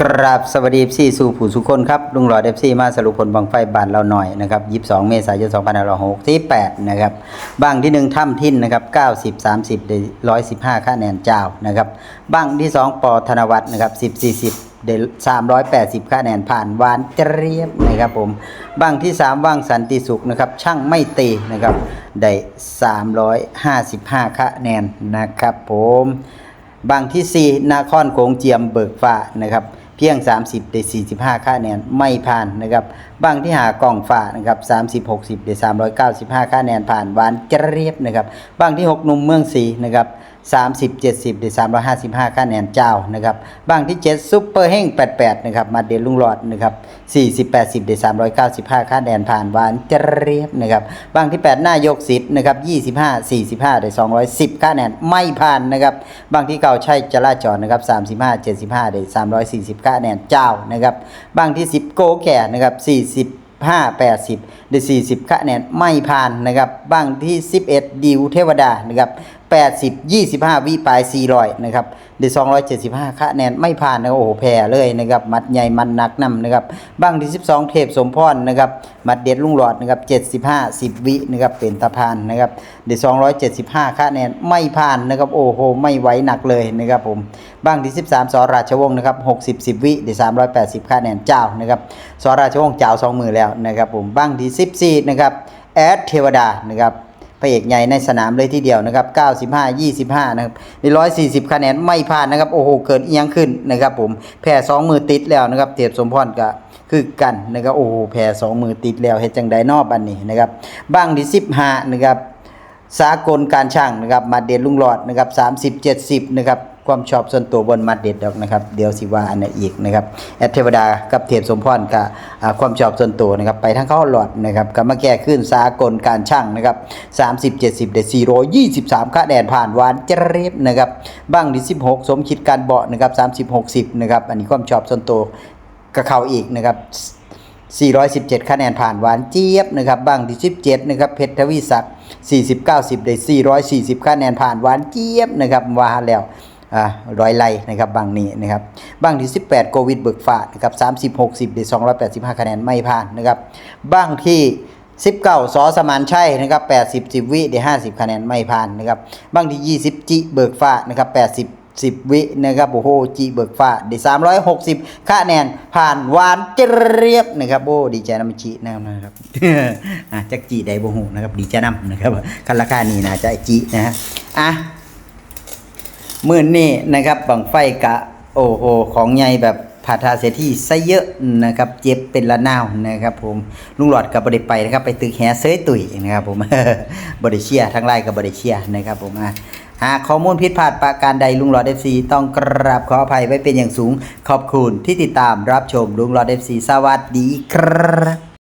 กราบสวัสดีสี่สู่ผู้สุคนครับลุงหล่อดเอฟซีมาสรุปผลบังไฟบานเราหน่อยนะครับ22 เมษายน2566ที่8นะครับบ้างที่ 1 ถ้ำทินนะครับ90 30ได้115คะแนนเจ้านะครับบ้างที่ 2 ปอธนวัฒน์นะครับ10 40ได้380คะแนนผ่านวานเจรียบนะครับผมบ้างที่3ว่างสันติสุขนะครับช่างไม่ตีนะครับได้355คะแนนนะครับผม บางที่ 4นาครโขงเจียมเบิกฟ้านะครับเพียง 30ได้45คะแนนไม่ผ่านนะครับบางที่หากล่องฝ่านะครับ30 60ได้395คะแนนผ่านหวานเจรียบนะครับบางที่6หนุ่มเมืองสีนะครับ 30 70ได้355คะแนนเจ้านะครับบางที่ 7 ซุปเปอร์เฮง88 นะครับ มาเดลลุงหลอดนะครับ40 80ได้395คะแนนผ่านหวานจะเรียบนะครับบางที่ 8 หน้ายกสิทธิ์นะครับ25 45ได้210คะแนนไม่ผ่านนะครับบางที่เก่าใช่จราจรนะครับ35 75ได้340คะแนนเจ้านะครับบางที่ 10 โกแก่นะครับ40 5 80 ได้ 40 คะแนนไม่ผ่านนะครับบางที่ 11 ดิวเทวดานะครับ80 25 วิปลาย 400 นะครับได้275 คะแนนไม่ผ่านนะครับโอ้โหแพ้เลยนะครับมัดใหญ่มันหนักนำนะครับบางที่ 12 เทพสมพรนะครับมัดเด็ดลุงหลอดนะครับ75 10 วินะครับเป็นตะพานนะครับได้275 คะแนนไม่ผ่านนะครับโอ้โหไม่ไหวหนักเลยนะครับผม บางที่ 13สอราชวงศ์นะครับ60 10 วิได้380คะแนนเจ้านะครับสอราชวงศ์เจ้าสองมือแล้วนะครับผมบางที่14นะครับแอดเทวดานะครับพระเอกใหญ่ในสนามเลยทีเดียวนะครับ95 25นะครับใน140 คะแนนไม่ผ่านนะครับโอ้โหเกิดเอียงขึ้นนะครับผมแพ้2มือติดแล้วนะครับเทียบสมพรก็คือกันนะครับโอ้โหแพ้2มือติดแล้วเฮ็ดจังไดนอบอันนี้นะครับบางที่15นะครับสากลการช่างนะครับมาเด็ดลุงหลอดนะครับ30 70นะครับ ความชอบส่วนตัวบนมาเด็ดดอกนะครับ เดี๋ยวสิว่าอันนั้อีกนะครับแอดเทวดากับเทพสมพรกับความชอบส่วนตัวนะครับ ไปทั้งเข้าหลอดนะครับก็มาแก้ขึ้นสากลการช่างนะครับ30 70เด423คะแนนผ่านหวานเจเรียบนะครับบ้างที่16สมคิดการเบาะนะครับ30 60นะครับ อันนี้ความชอบส่วนตัวกับเขาอีกนะครับ417 คะแนนผ่านหวานเจี๊ยบนะครับบางที่17นะครับเพชรทวีศักดิ์40 90 ได้ 440 คะแนนผ่านหวานเจี๊ยบนะครับว่าแล้ว ร้อยไล่นะครับบางนี้นะครับบ้างที่ 18 โควิดเบิกฟ้านะครับ30 60ได้285 คะแนนไม่ผ่านนะครับบ้างที่19สอสมานชัยนะครับ80 10วิได้50คะแนนไม่ผ่านนะครับบ้างที่20จิเบิกฟ้านะครับ80 10วินะครับโอ้โหจีเบิกฟ้าได้360คะแนนผ่านหวานเจรียบนะครับโอ้ดีใจน้ำจีนะครับอะจักจีได้บ่ฮู้นะครับดีใจน้ำนะครับคันราคานี้นะจะจีนะฮะอะ มื่อนนี้นะครับบังไฟกะโอ้โหของใหญ่แบบผาทาเสียที่ซะเยอะนะครับ เจ็บเป็นละนาวนะครับผมลุงหลอดกับบริไปนะครับ ไปตึกแฮเซยตุยนะครับผมบริเชียทั้งไล่กับบริเชียนะครับผมอะหากข้อมูลผิดพลาดประการใดลุงหลอดเอฟซีต้องกราบขออภัยไว้เป็นอย่างสูง ขอบคุณที่ติดตามรับชมลุงหลอดเอฟซีสวัสดีครับ